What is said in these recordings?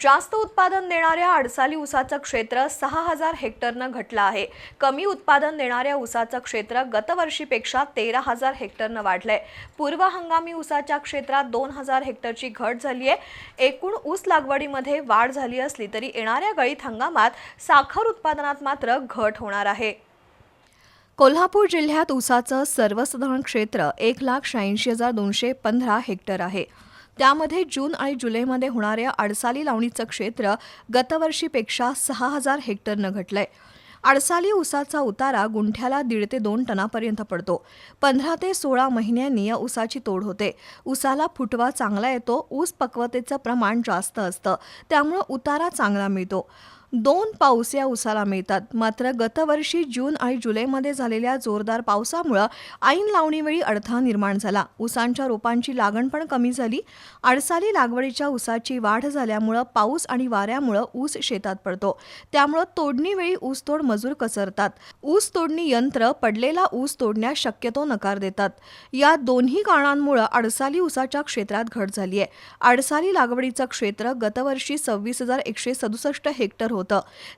जास्त उत्पादन देणाऱ्या अडसाली ऊसाचं क्षेत्र सहा हजार हेक्टरनं घटलं आहे. कमी उत्पादन देणाऱ्या ऊसाचं क्षेत्र गतवर्षीपेक्षा तेरा हजार हेक्टरनं वाढलंय. पूर्व हंगामी ऊसाच्या क्षेत्रात दोन हजार हेक्टरची घट झाली आहे एकूण ऊस लागवडीमध्ये वाढ झाली असली तरी येणाऱ्या गळीत हंगामात साखर उत्पादनात मात्र घट होणार आहे. कोल्हापूर जिल्ह्यात ऊसाचं सर्वसाधारण क्षेत्र एक लाख शहाऐंशी हजार दोनशे पंधरा हेक्टर आहे. त्यामध्ये जून आणि जुलैमध्ये होणाऱ्या अडसाली लावणीचं क्षेत्र गतवर्षीपेक्षा सहा हजार हेक्टरनं घटलंय. अडसाली ऊसाचा उतारा गुंठ्याला दीड ते दोन टनापर्यंत पडतो. पंधरा ते सोळा महिन्यांनी या ऊसाची तोड होते. ऊसाला फुटवा चांगला येतो ऊस पक्वतेचं प्रमाण जास्त असतं. त्यामुळं उतारा चांगला मिळतो. दोन पाऊस या ऊसाला मिळतात. मात्र गतवर्षी जून आणि जुलैमध्ये झालेल्या जोरदार पावसामुळं ऐन लावणीवेळी अडथळा निर्माण झाला. ऊसांच्या रोपांची लागण पण कमी झाली. अडसाली लागवडीच्या ऊसाची वाढ झाल्यामुळं पाऊस आणि वाऱ्यामुळं ऊस शेतात पडतो. त्यामुळं तोडणीवेळी ऊसतोड मजूर कसरतात ऊस तोडणी यंत्र पडलेला ऊस तोडण्यास शक्यतो नकार देतात. या दोन्ही कारणांमुळं अडसाली ऊसाच्या क्षेत्रात घट झाली आहे अडसाली लागवडीचं क्षेत्र गतवर्षी सव्वीस हजार एकशे सदुसष्ट हेक्टर होतं.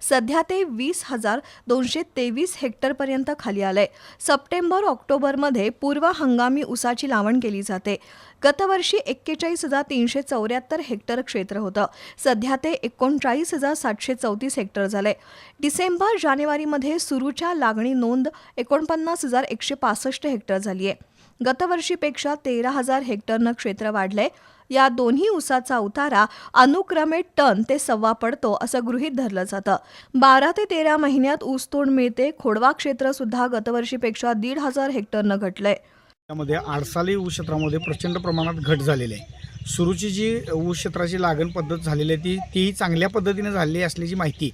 सध्या ते वीस हजार दोनशे तेवीस हेक्टरपर्यंत खाली आलंय. सप्टेंबर ऑक्टोबरमध्ये पूर्व हंगामी ऊसाची लावण केली जाते. गतवर्षी एक्केचाळीस हजार तीनशे चौऱ्याहत्तर हेक्टर क्षेत्र होतं. सध्या ते एकोणचाळीस हजार सातशे चौतीस हेक्टर झालंय. डिसेंबर जानेवारीमध्ये सुरूच्या लागणी नोंद एकोणपन्नास हजार एकशे पासष्ट हेक्टर झाली आहे गतवर्षीपेक्षा तेरा हजार हेक्टरनं क्षेत्र वाढलंय. या दोन्ही ऊसाचा उतारा अनुक्रमे टन ते सव्वा पडतो असं गृहीत धरलं जातं. बारा ते तेरा महिन्यात ऊसतोड मिळते. खोडवा क्षेत्र सुद्धा गतवर्षीपेक्षा दीड हजार हेक्टरनं घटलंय. त्यामध्ये आडसाली ऊस क्षेत्रामध्ये प्रचंड प्रमाणात घट झालेली आहे. सुरूची जी ऊस क्षेत्राची लागण पद्धत झालेली आहे ती तीही चांगल्या पद्धतीने झालेली असल्याची माहिती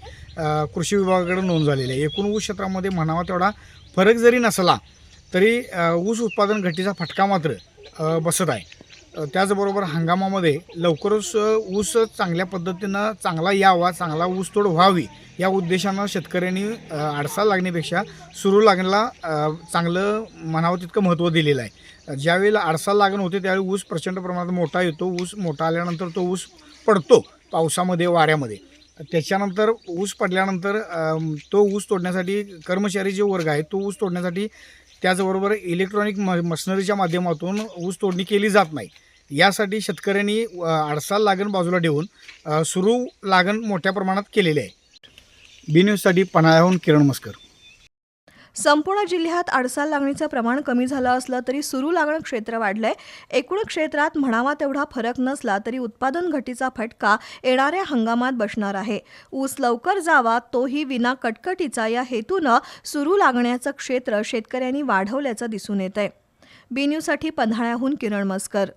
कृषी विभागाकडे नोंद झालेली आहे. एकूण ऊस क्षेत्रामध्ये म्हणावा तेवढा फरक जरी नसला तरी ऊस उत्पादन घटीचा फटका मात्र बसत आहे. त्याचबरोबर हंगामामध्ये लवकरच ऊस चांगल्या पद्धतीनं चांगला यावा चांगला ऊसतोड व्हावी या उद्देशानं शेतकऱ्यांनी आडसा लागण्यापेक्षा सुरू लागण्याला चांगलं म्हणावं तितकं महत्त्व दिलेलं आहे. ज्यावेळेला आडसा लागण होते त्यावेळी ऊस प्रचंड प्रमाणात मोठा येतो ऊस मोठा आल्यानंतर तो ऊस पडतो पावसामध्ये वाऱ्यामध्ये. त्याच्यानंतर ऊस पडल्यानंतर तो ऊस तोडण्यासाठी कर्मचारी जे वर्ग आहे तो ऊस तोडण्यासाठी त्याचबरोबर इलेक्ट्रॉनिक म मशिनरीच्या माध्यमातून ऊस तोडणी केली जात नाही. यासाठी शेतकऱ्यांनी अ, आडसा लागण बाजूला ठेवून सुरू लागण मोठ्या प्रमाणात केलेली आहे. बी न्यूजसाठी पन्हाळ्याहून किरण मस्कर. संपूर्ण जिल्ह्यात आडसाल लागणीचं प्रमाण कमी झालं असलं तरी सुरू लागण क्षेत्र वाढलंय. एकूण क्षेत्रात म्हणावा तेवढा फरक नसला तरी उत्पादन घटीचा फटका येणाऱ्या हंगामात बसणार आहे. ऊस लवकर जावा तोही विना कटकटीचा या हेतूनं सुरू लागण्याचं क्षेत्र शेतकऱ्यांनी वाढवल्याचं दिसून येत आहे बी न्यूजसाठी पन्हाळ्याहून किरण मस्कर.